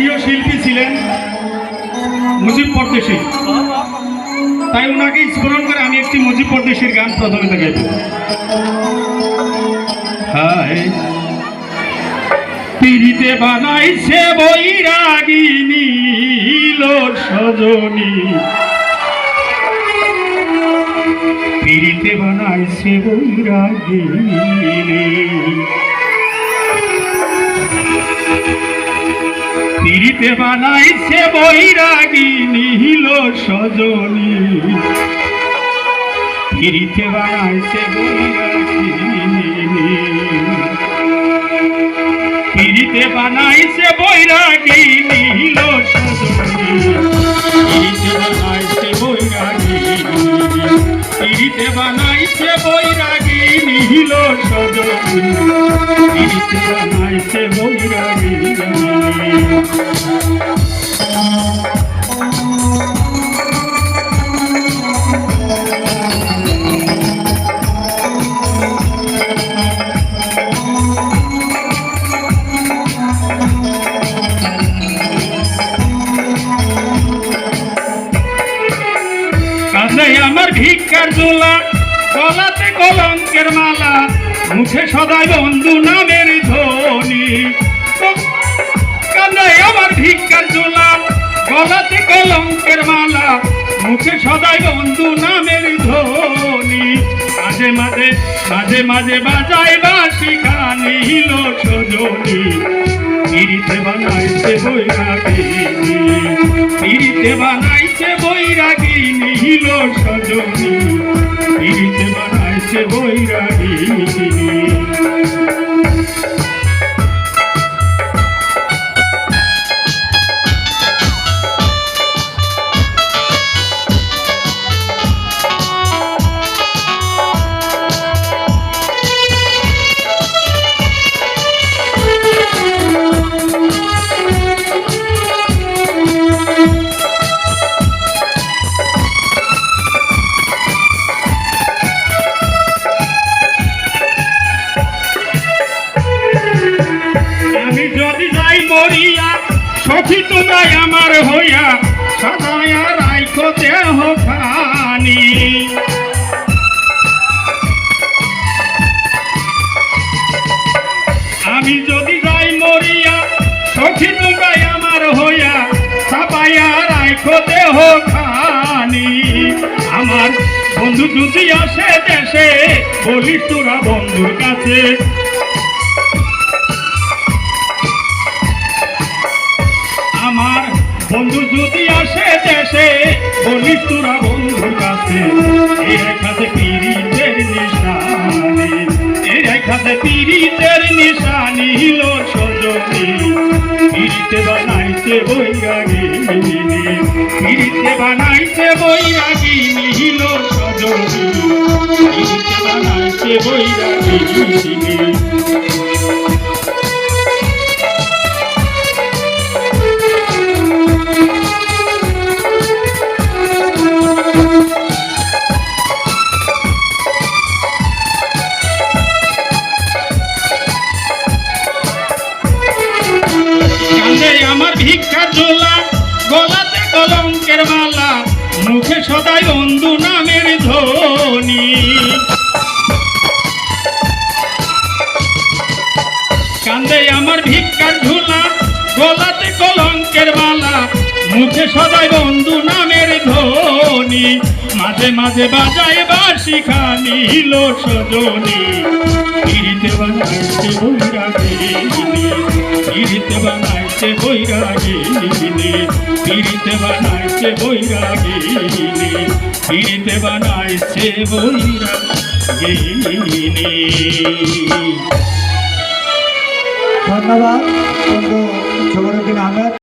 প্রিয় শিল্পী ছিলেন মুজিব পরদেশি তাই ওনাকে স্মরণ করে আমি একটি মুজিব পরদেশির গান প্রথমে গাইব। হায়, পিড়িতে বানাইছে বৈরাগিনী সজনী। পিড়িতে বানাইছে বৈরাগিনী পিড়িতে বানাইছে বৈরাগিনী লো সজনী। পিড়িতে বানাইছে বৈরাগিনী পিড়িতে বানাইছে বৈরাগী নিহিল নীল পিড়িতে বানাইছে বৈরাগী পিড়িতে বানাইছে বৈরাগী নীল পিড়িতে বানাইছে বৈরাগী ভিক্ষার জোলা গলাতে কলঙ্কের মালা মুখে সদাই বন্ধু নামের ধ্বনি। ভিক্ষার জোলা গলাতে কলঙ্কের মালা মুখে সদাই বন্ধু নামের ধ্বনি। মাঝে মাঝে মাঝে মাঝে বাজায় বাসি গানি হিলো সজনী। পিড়িতে বানাইছে বৈরাগিনী, পিড়িতে বানাইছে বৈরাগিনী, হিল সজনী। পিড়িতে বানাইছে বৈরাগিনী। মরিয়া, সখী তোমরা আমার হইয়া সদায়া রাইখো দেহ খানি। আমি যদি যাই মরিয়া, সখী তোমরা আমার হইয়া সাপাইয়া রাইখো দেহ খানি। আমার বন্ধু যদি আসে দেশে বলিস তোরা বন্ধুর কাছে বন্ধু যদি আসে দেশে বলিস তোরা বন্ধুর কাছে রেখাতে পীড়িতের নিশানি এই রেখাতে পীড়িতের নিশানি হিল সজনী। পীড়িতে বানাইছে বৈরাগিনী পীড়িতে বানাইছে বৈরাগিনী হিল সজনী। পীড়িতে বানাইছে বৈরাগিনী ভিক্ষা ঝোলা গলাতে কলঙ্কের মালা, মুখে সদাই বন্ধু নামের ধ্বনি। কান্দে আমার ভিক্ষার ঝোলা, গলাতে কলঙ্কের মালা, মুখে সদাই বন্ধু নামের ধ্বনি। মাঝে মাঝে বাজায় বাসি খানি হিল সজনি পিড়িতে বানাইছে বৈরাগিনী পিড়িতে বানাইছে বৈরাগিনী পিড়িতে বানাইছে বৈরাগিনী পিড়িতে বানাইছে বৈরাগিনী ধন্যবাদ